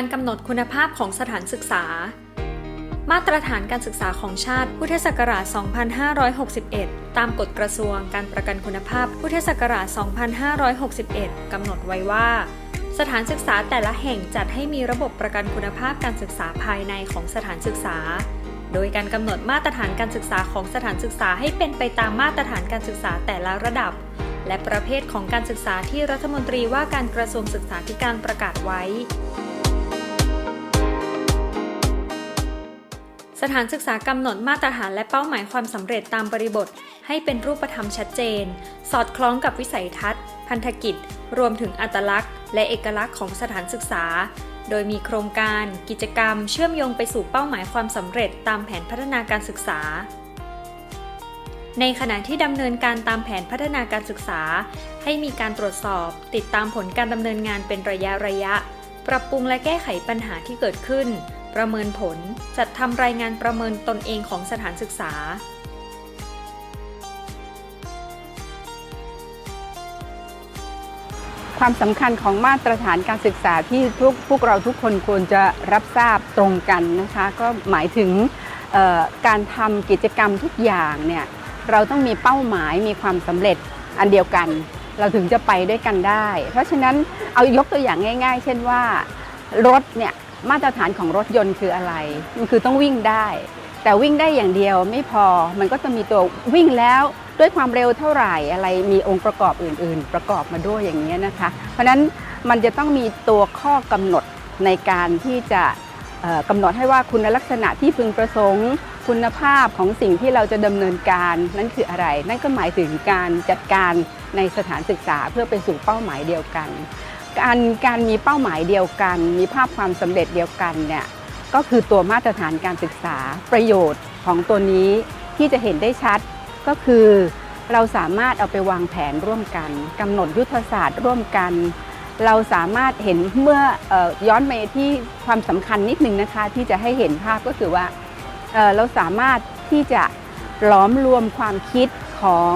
การกำหนดคุณภาพของสถานศึกษา มาตรฐานการศึกษาของชาติพุทธศักราช 2561 ตามกฎกระทรวงการประกันคุณภาพพุทธศักราช 2561 กำหนดไว้ว่า สถานศึกษาแต่ละแห่งจัดให้มีระบบประกันคุณภาพการศึกษาภายในของสถานศึกษา โดยการกำหนดมาตรฐานการศึกษาของสถานศึกษาให้เป็นไปตามมาตรฐานการศึกษาแต่ละระดับและประเภทของการศึกษาที่รัฐมนตรีว่าการกระทรวงศึกษาธิการประกาศไว้ สถานศึกษากำหนดมาตรฐานและเป้าหมายความสำเร็จตามบริบท ให้เป็นรูปธรรมชัดเจน สอดคล้องกับวิสัยทัศน์ พันธกิจ รวมถึงอัตลักษณ์ และเอกลักษณ์ของสถานศึกษา โดยมีโครงการ กิจกรรม เชื่อมโยงไปสู่เป้าหมายความสำเร็จตามแผนพัฒนาการศึกษา ในขณะที่ดำเนินการตามแผนพัฒนาการศึกษา ให้มีการตรวจสอบ ติดตามผลการดำเนินงานเป็นระยะระยะ ปรับปรุงและแก้ไขปัญหาที่เกิดขึ้น ประเมินผล จัดทำรายงานประเมินตนเองของสถานศึกษา ความสำคัญของมาตรฐานการศึกษาที่ทุกพวกเราทุกคนควรจะรับทราบตรงกันนะคะ ก็หมายถึงการทำกิจกรรมทุกอย่างเนี่ยเราต้องมีเป้าหมายมีความสำเร็จอันเดียวกัน เราถึงจะไปด้วยกันได้ เพราะฉะนั้นเอายกตัวอย่างง่าย ๆ เช่นว่ารถเนี่ย มาตรฐานของรถยนต์คืออะไร มันคือต้องวิ่งได้ แต่วิ่งได้อย่างเดียวไม่พอ มันก็จะมีตัววิ่งแล้วด้วยความเร็วเท่าไหร่อะไรมีองค์ประกอบอื่น ๆ ประกอบมาด้วยอย่างนี้นะคะ เพราะนั้นมันจะต้องมีตัวข้อกำหนดในการที่จะกำหนดให้ว่าคุณลักษณะที่พึงประสงค์ คุณภาพของสิ่งที่เราจะดำเนินการนั่นคืออะไร นั่นก็หมายถึงการจัดการในสถานศึกษาเพื่อไปสู่เป้าหมายเดียวกัน การการมีเป้าหมายเดียวกัน มีภาพความสำเร็จเดียวกันเนี่ยก็คือตัวมาตรฐานการศึกษาประโยชน์ของตัวนี้ที่จะเห็นได้ชัดก็คือ เราสามารถเอาไปวางแผนร่วมกันกำหนดยุทธศาสตร์ร่วมกัน เราสามารถเห็นเมื่อออย้อนไปที่ความสำคัญนิดนึงนะคะ ที่จะให้เห็นภาพก็คือว่าเเราสามารถที่จะหลอมรวมความคิดของ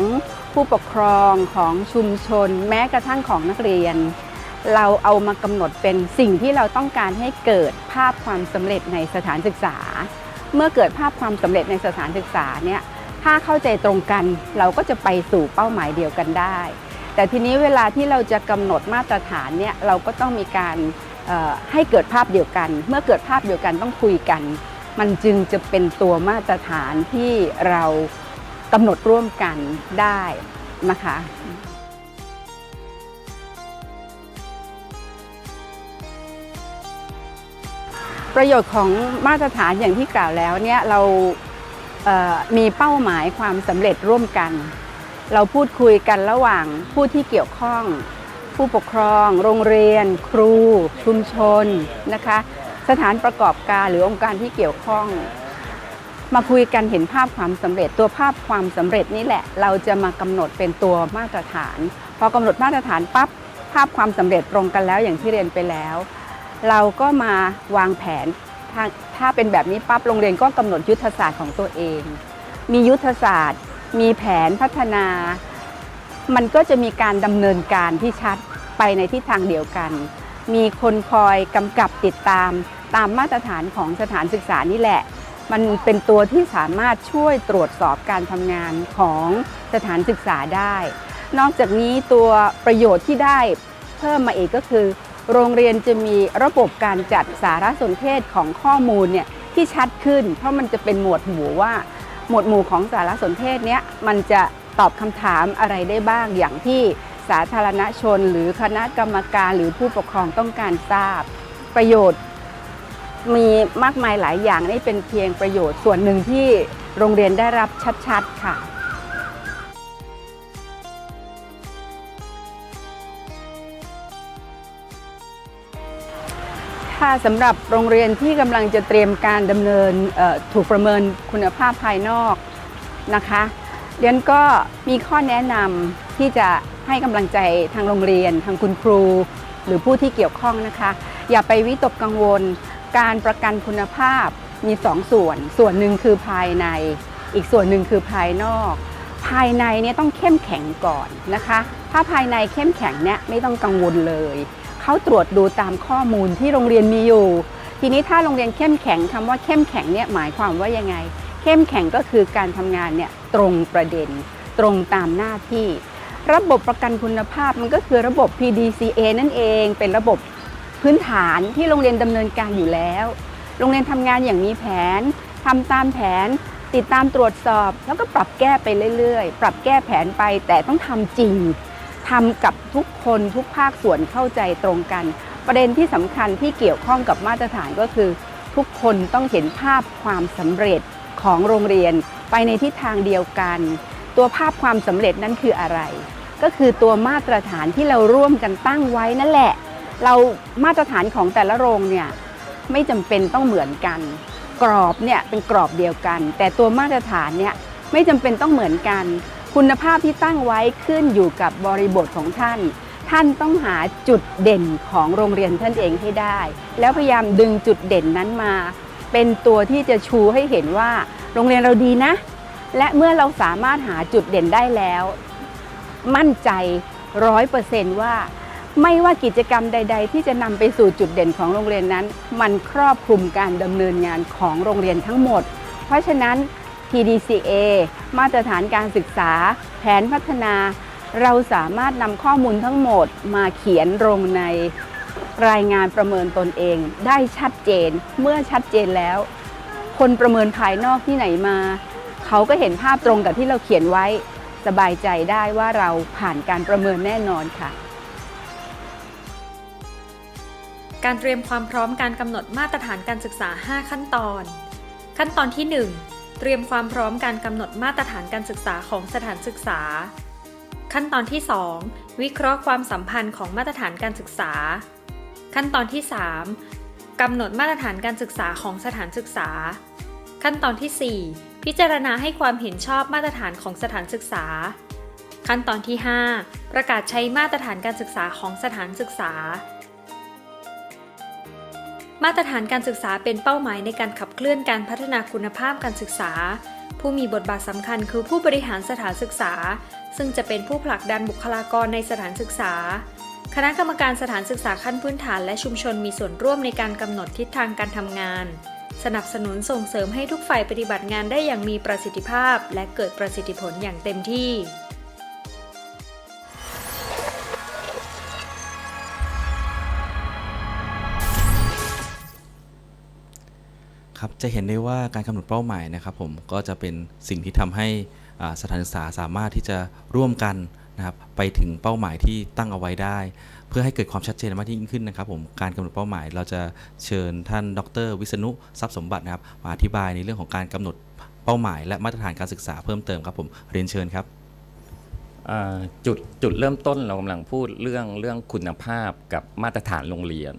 ผู้ปกครองของชุมชน แม้กระทั่งของนักเรียน เราเอามากำหนดเป็นสิ่งที่เราต้องการให้เกิดภาพความสำเร็จในสถานศึกษา เมื่อเกิดภาพความสำเร็จในสถานศึกษาเนี่ยถ้าเข้าใจตรงกันเราก็จะไปสู่เป้าหมายเดียวกันได้ แต่ทีนี้เวลาที่เราจะกำหนดมาตรฐานเนี่ยเราก็ต้องมีการให้เกิดภาพเดียวกัน เมื่อเกิดภาพเดียวกันต้องคุยกัน มันจึงจะเป็นตัวมาตรฐานที่เรากำหนดร่วมกันได้นะคะ ประโยชน์ของมาตรฐานอย่างที่กล่าวแล้วเนี่ยเราเมีเป้าหมายความสำเร็จร่วมกัน เราพูดคุยกันระหว่างผู้ที่เกี่ยวข้อง ผู้ปกครอง โรงเรียน ครู ชุมชนนะคะ สถานประกอบการหรือองค์การที่เกี่ยวข้อง มาคุยกันเห็นภาพความสำเร็จตัวภาพความสำเร็จนี่แหละ เราจะมากำหนดเป็นตัวมาตรฐาน พอกำหนดมาตรฐานปั๊บภาพความสำเร็จตรงกันแล้วอย่างที่เรียนไปแล้ว เราก็มาวางแผนถ้าถ้าเป็นแบบนี้ปั๊บโรงเรียนก็กำหนดยุทธศาสตร์ของตัวเอง มียุทธศาสตร์ มีแผนพัฒนา มันก็จะมีการดำเนินการที่ชัดไปในทิศทางเดียวกัน มีคนคอยกำกับติดตามตามมาตรฐานของสถานศึกษานี่แหละ มันเป็นตัวที่สามารถช่วยตรวจสอบการทำงานของสถานศึกษาได้ นอกจากนี้ตัวประโยชน์ที่ได้เพิ่มมาอีกก็คือ โรงเรียนจะมีระบบการจัดสารสนเทศของข้อมูลเนี่ยที่ชัดขึ้น เพราะมันจะเป็นหมวดหมู่ว่า หมวดหมู่ของสารสนเทศเนี้ยมันจะตอบคำถามอะไรได้บ้างอย่างที่สาธารณชน หรือคณะกรรมการหรือผู้ปกครองต้องการทราบ ประโยชน์ มีมากมายหลายอย่างนี่เป็นเพียงประโยชน์ส่วนหนึ่งที่โรงเรียนได้รับชัดๆค่ะ ค่ะสำหรับโรงเรียนที่กำลังจะเตรียมการดำเนินถูกประเมินคุณภาพภายนอกนะคะเรียนก็มีข้อแนะนำที่จะให้กำลังใจทางโรงเรียน ทางคุณครู หรือผู้ที่เกี่ยวข้องนะคะ อย่าไปวิตกกังวล การประกันคุณภาพมีสองส่วน ส่วนหนึ่งคือภายใน อีกส่วนหนึ่งคือภายนอก ภายในเนี่ยต้องเข้มแข็งก่อนนะคะ ถ้าภายในเข้มแข็งเนี่ยไม่ต้องกังวลเลย เขาตรวจดูตามข้อมูลที่โรงเรียนมีอยู่ ทีนี้ถ้าโรงเรียนเข้มแข็งคำว่าเข้มแข็งเนี่ยหมายความว่ายังไง เข้มแข็งก็คือการทำงานเนี่ยตรงประเด็น ตรงตามหน้าที่ ระบบประกันคุณภาพมันก็คือระบบ PDCA นั่นเอง เป็นระบบพื้นฐานที่โรงเรียนดำเนินการอยู่แล้ว โรงเรียนทำงานอย่างมีแผนทำตามแผน ติดตามตรวจสอบ แล้วก็ปรับแก้ไปเรื่อยๆ ปรับแก้แผนไปแต่ต้องทำจริง ทำกับทุกคนทุกภาคส่วนเข้าใจตรงกัน ประเด็นที่สำคัญที่เกี่ยวข้องกับมาตรฐานก็คือ ทุกคนต้องเห็นภาพความสำเร็จของโรงเรียนไปในทิศทางเดียวกัน ตัวภาพความสำเร็จนั้นคืออะไร ก็คือตัวมาตรฐานที่เราร่วมกันตั้งไว้นั่นแหละ เรามาตรฐานของแต่ละโรงเนี่ยไม่จำเป็นต้องเหมือนกัน กรอบเนี่ยเป็นกรอบเดียวกัน แต่ตัวมาตรฐานเนี่ยไม่จำเป็นต้องเหมือนกัน คุณภาพที่ตั้งไว้ขึ้นอยู่กับบริบทของท่าน ท่านต้องหาจุดเด่นของโรงเรียนท่านเองให้ได้ แล้วพยายามดึงจุดเด่นนั้นมา เป็นตัวที่จะชูให้เห็นว่า โรงเรียนเราดีนะ และเมื่อเราสามารถหาจุดเด่นได้แล้ว มั่นใจร้อยเปอร์เซนต์ว่า ไม่ว่ากิจกรรมใด ๆ ที่จะนำไปสู่จุดเด่นของโรงเรียนนั้น มันครอบคลุมการดำเนินงานของโรงเรียนทั้งหมด เพราะฉะนั้น PDCA มาตรฐานการศึกษา แผนพัฒนา เราสามารถนำข้อมูลทั้งหมดมาเขียนลงในรายงานประเมินตนเอง ได้ชัดเจน เมื่อชัดเจนแล้ว คนประเมินภายนอกที่ไหนมา เขาก็เห็นภาพตรงกับที่เราเขียนไว้ สบายใจได้ว่าเราผ่านการประเมินแน่นอนค่ะการเตรียมความพร้อมการกำหนดมาตรฐานการศึกษา 5 ขั้นตอน ขั้นตอนที่ 1 เตรียมความพร้อมการกำหนดมาตรฐานการศึกษาของสถานศึกษา ขั้นตอนที่ 2 วิเคราะห์ความสัมพันธ์ของมาตรฐานการศึกษา ขั้นตอนที่ 3กำหนดมาตรฐานการศึกษาของสถานศึกษา ขั้นตอนที่ 4 พิจารณาให้ความเห็นชอบมาตรฐานของสถานศึกษา ขั้นตอนที่ 5 ประกาศใช้มาตรฐานการศึกษาของสถานศึกษา มาตรฐานการศึกษาเป็นเป้าหมายในการขับเคลื่อนการพัฒนาคุณภาพการศึกษา ผู้มีบทบาทสำคัญคือผู้บริหารสถานศึกษา ซึ่งจะเป็นผู้ผลักดันบุคลากรในสถานศึกษา คณะกรรมการสถานศึกษาขั้นพื้นฐานและชุมชนมีส่วนร่วมในการกำหนดทิศทางการทำงาน สนับสนุนส่งเสริมให้ทุกฝ่ายปฏิบัติงานได้อย่างมีประสิทธิภาพ และเกิดประสิทธิผลอย่างเต็มที่ ครับจะเห็นได้ว่าการกำหนดเป้าหมายนะครับผมก็จะเป็นสิ่งที่ทำให้สถานศึกษาสามารถที่จะร่วมกันนะครับไปถึงเป้าหมายที่ตั้งเอาไว้ได้ เพื่อให้เกิดความชัดเจนมากยิ่งขึ้นนะครับผมการกำหนดเป้าหมาย เราจะเชิญท่านดร วิษณุทรัพย์สมบัตินะครับมาอธิบายในเรื่องของการกำหนดเป้าหมาย และมาตรฐานการศึกษาเพิ่มเติมครับผมเรียนเชิญครับจุดจุดเริ่มต้นเรากำลังพูดเรื่องเรื่องคุณภาพกับมาตรฐานโรงเรียน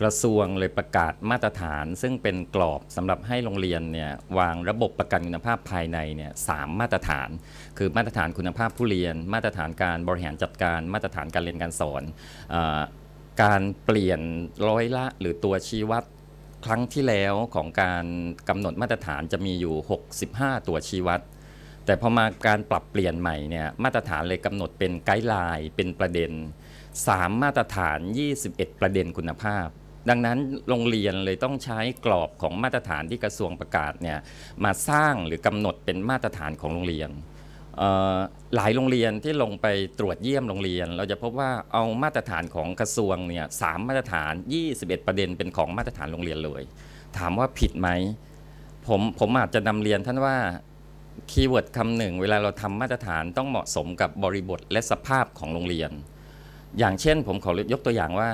กระทรวงเลยประกาศมาตรฐาน ซึ่งเป็นกรอบสำหรับให้โรงเรียนเนี่ยวางระบบประกันคุณภาพภายในเนี่ยสามมาตรฐาน คือมาตรฐานคุณภาพผู้เรียน มาตรฐานการบริหารจัดการ มาตรฐานการเรียนการสอนอการเปลี่ยนร้อยละหรือตัวชี้วัดครั้งที่แล้วของการกำหนดมาตรฐานจะมีอยู่ 65 ตัวชี้วัด แต่พอมาการปรับเปลี่ยนใหม่เนี่ยมาตรฐานเลยกำหนดเป็นไกด์ไลน์เป็นประเด็น 3 มาตรฐาน 21 ประเด็นคุณภาพ ดังนั้นโรงเรียนเลยต้องใช้กรอบของมาตรฐานที่กระทรวงประกาศเนี่ยมาสร้างหรือกำหนดเป็นมาตรฐานของโรงเรียน หลายโรงเรียนที่ลงไปตรวจเยี่ยมโรงเรียน เราจะพบว่าเอามาตรฐานของกระทรวงเนี่ยสามมาตรฐาน 21 ประเด็นเป็นของมาตรฐานโรงเรียนเลย ถามว่าผิดไหมผมผมอาจจะนำเรียนท่านว่าคีย์เวิร์ดคำหนึ่งเวลาเราทำมาตรฐานต้องเหมาะสมกับบริบทและสภาพของโรงเรียน อย่างเช่นผมขอยกตัวอย่างว่า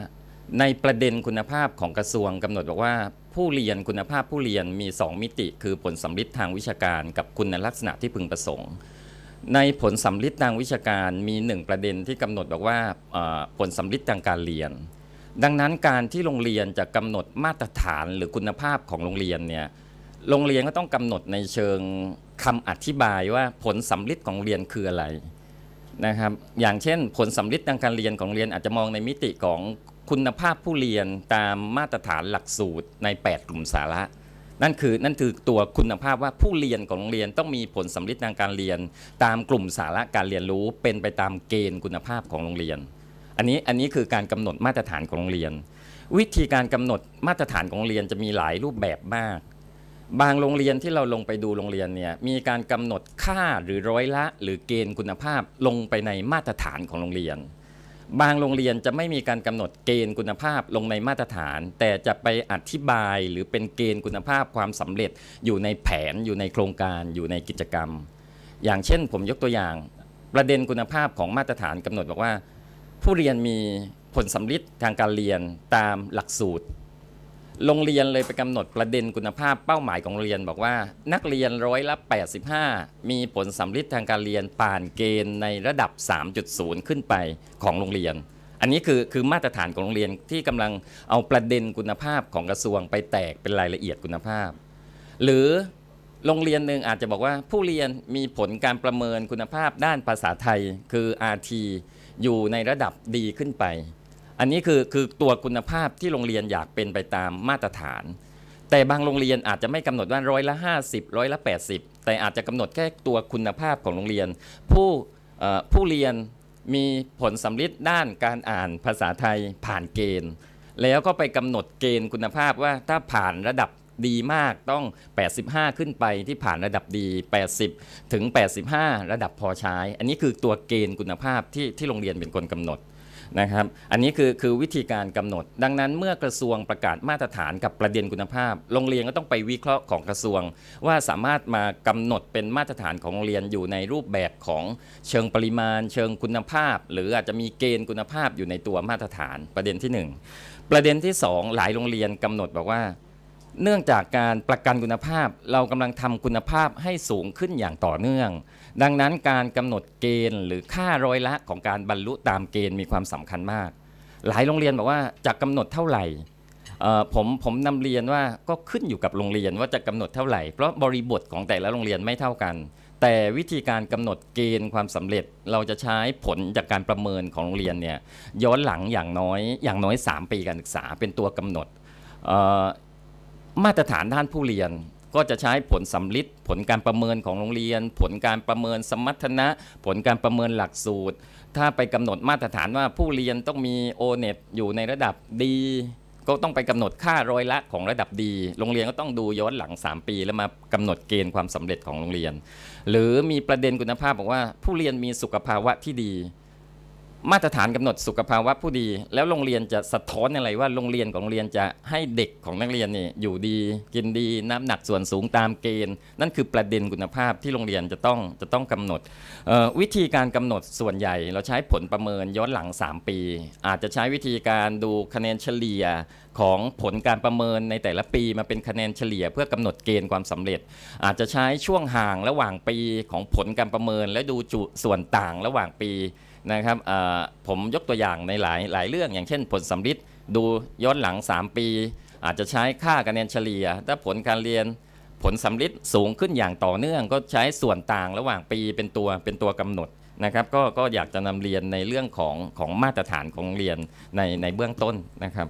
ในประเด็นคุณภาพของกระทรวงกำหนดบอกว่า ผู้เรียนคุณภาพผู้เรียนมี 2 มิติ คือผลสำลิดทางวิชาการกับคุณลักษณะที่พึงประสงค์ ในผลสำลิดทางวิชาการมีหนึ่งประเด็นที่กำหนดบอกว่าเอ่อผลสำลิดทางการเรียน ดังนั้นการที่โรงเรียนจะกำหนดมาตรฐานหรือคุณภาพของโรงเรียนเนี่ยโรงเรียนก็ต้องกำหนดในเชิงคำอธิบายว่าผลสำลิดของเรียนคืออะไรนะครับอย่างเช่น ผลสำลิดทางการเรียนของเรียนอาจจะมองในมิติของ คุณภาพผู้เรียนตามมาตรฐานหลักสูตรใน 8 กลุ่มสาระ นั่นคือนั่นคือตัวคุณภาพว่าผู้เรียนของโรงเรียนต้องมีผลสำลิดทางการเรียน ตามกลุ่มสาระการเรียนรู้เป็นไปตามเกณฑ์คุณภาพของโรงเรียน อันนี้อันนี้คือการกำหนดมาตรฐานของโรงเรียน วิธีการกำหนดมาตรฐานของโรงเรียนจะมีหลายรูปแบบมาก บางโรงเรียนที่เราลงไปดูโรงเรียนเนี่ยมีการกำหนดค่าหรือร้อยละ หรือเกณฑ์คุณภาพลงไปในมาตรฐานของโรงเรียน บางโรงเรียนจะไม่มีการกำหนดเกณฑ์คุณภาพลงในมาตรฐาน แต่จะไปอธิบายหรือเป็นเกณฑ์คุณภาพความสำเร็จ อยู่ในแผนอยู่ในโครงการอยู่ในกิจกรรม อย่างเช่นผมยกตัวอย่าง ประเด็นคุณภาพของมาตรฐานกำหนดบอกว่า ผู้เรียนมีผลสำลิดทางการเรียนตามหลักสูตร โรงเรียนเลยไปกำหนดประเด็นคุณภาพเป้าหมายของเรียนบอกว่า นักเรียนร้อยละ 85 มีผลสำลิดทางการเรียนผ่านเกณฑ์ในระดับ 3.0 ขึ้นไปของโรงเรียน อันนี้คือคือมาตรฐานของโรงเรียนที่กำลังเอาประเด็นคุณภาพของกระทรวงไปแตกเป็นรายละเอียดคุณภาพ หรือโรงเรียนหนึ่งอาจจะบอกว่าผู้เรียนมีผลการประเมินคุณภาพด้านภาษาไทย คือ RT อยู่ในระดับดีขึ้นไป อันนี้คือคือตัวคุณภาพที่โรงเรียนอยากเป็นไปตามมาตรฐาน แต่บางโรงเรียนอาจจะไม่กำหนดว่าร้อยละ 50ร้อยละ 80 แต่อาจจะกำหนดแค่ตัวคุณภาพของโรงเรียน ผู้ผู้เรียนมีผลสำลิดด้านการอ่านภาษาไทยผ่านเกณฑ์ แล้วก็ไปกำหนดเกณฑ์คุณภาพว่าถ้าผ่านระดับดีมากต้อง 85 ขึ้นไปที่ผ่านระดับดี 80 ถึง 85 ระดับพอใช้ อันนี้คือตัวเกณฑ์คุณภาพที่ที่โรงเรียนเป็นคนกำหนด นะครับ อันนี้คือคือวิธีการกำหนด ดังนั้นเมื่อกระทรวงประกาศมาตรฐานกับประเด็นคุณภาพ โรงเรียนก็ต้องไปวิเคราะห์ของกระทรวง ว่าสามารถมากำหนดเป็นมาตรฐานของโรงเรียนอยู่ในรูปแบบของเชิงปริมาณ เชิงคุณภาพ หรืออาจจะมีเกณฑ์คุณภาพอยู่ในตัวมาตรฐานประเด็นที่หนึ่งประเด็นที่ 2 หลายโรงเรียนกำหนดบอกว่า เนื่องจากการประกันคุณภาพ เรากำลังทำคุณภาพให้สูงขึ้นอย่างต่อเนื่อง ดังนั้นการกำหนดเกณฑ์หรือค่าร้อยละของการบรรลุตามเกณฑ์มีความสำคัญมาก หลายโรงเรียนบอกว่าจะกำหนดเท่าไหร่เอ่อผมผมนำเรียนว่าก็ขึ้นอยู่กับโรงเรียนว่าจะกำหนดเท่าไหร่เพราะบริบทของแต่ละโรงเรียนไม่เท่ากัน แต่วิธีการกำหนดเกณฑ์ความสำเร็จ เราจะใช้ผลจากการประเมินของโรงเรียนเนี่ยย้อนหลังอย่างน้อยอย่างน้อย 3 ปีการศึกษาเป็นตัวกำหนดเอ่อ มาตรฐานด้านผู้เรียนก็จะใช้ผลสำลิดผลการประเมินของโรงเรียน ผลการประเมินสมรรถนะ ผลการประเมินหลักสูตร ถ้าไปกำหนดมาตรฐานว่าผู้เรียนต้องมี o n e t อยู่ในระดับดี ก็ต้องไปกำหนดค่าร้อยละของระดับดี โรงเรียนก็ต้องดูย้อนหลัง 3 ปี แล้วมากำหนดเกณฑ์ความสำเร็จของโรงเรียน หรือมีประเด็นคุณภาพบอกว่าผู้เรียนมีสุขภาวะที่ดี มาตรฐานกำหนดสุขภาวะผู้ดี แล้วโรงเรียนจะสะท้อนอะไรว่าโรงเรียนของโรงเรียนจะให้เด็กของนักเรียนนี่อยู่ดี กินดีน้ำหนักส่วนสูงตามเกณฑ์ นั่นคือประเด็นคุณภาพที่โรงเรียนจะต้องจะต้องกำหนด วิธีการกำหนดส่วนใหญ่ เราใช้ผลประเมินย้อนหลัง 3 ปี อาจจะใช้วิธีการดูคะแนนเฉลี่ยของผลการประเมินในแต่ละปีมาเป็นคะแนนเฉลี่ยเพื่อกำหนดเกณฑ์ความสำเร็จ อาจจะใช้ช่วงห่างระหว่างปีของผลการประเมิน และดูจุส่วนต่างระหว่างปี นะครับผมยกตัวอย่างในหลายหลายเรื่อง อย่างเช่น ผลสำลิดดูย้อนหลัง 3 ปี อาจจะใช้ค่าคะแนนเฉลี่ย ถ้าผลการเรียนผลสำลิดสูงขึ้นอย่างต่อเนื่อง ก็ใช้ส่วนต่างระหว่างปีเป็นตัวเป็นตัวกำหนดนะครับก็ก็อยากจะนำเรียนในเรื่องของของมาตรฐานของเรียนในในเบื้องต้นนะครับ